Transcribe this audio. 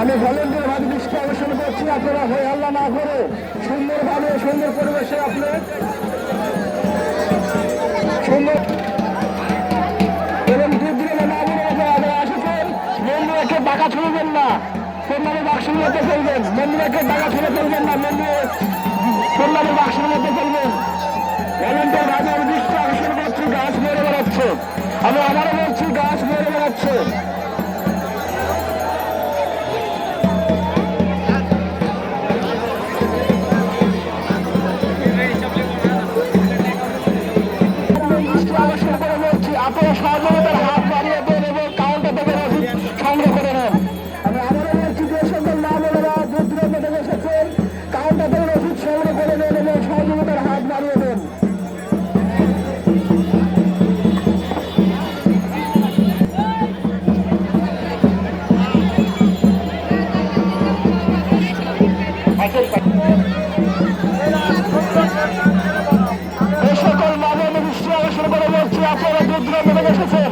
দৃষ্টি আকর্ষণ করছি, আপনারা হয়ে হাল্লা না করে সুন্দরভাবে সুন্দর পরিবেশে আপনি সুন্দর এবং দূর দূরে না বলে আপনারা আসেছেন। মন্দিরকে ডাকা ছুড়বেন না। কন্যাদের বাক্সের মধ্যে ফেলবেন। মন্দিরকে ডাকা ছুড়ে ফেলবেন না। মন্দিরে কন্যাদের বাক্সের মধ্যে ফেলবেন। ভলেন্টিয়ার ভাবে আমি দৃষ্টি আকর্ষণ করছি, গাছ মেরে বেড়াচ্ছে। আমি আবারও বলছি, গাছ মেরে বেড়াচ্ছে। সকল মানব অনুষ্ঠান করে বলছি আপনারা দূর দূরান্ত এসেছেন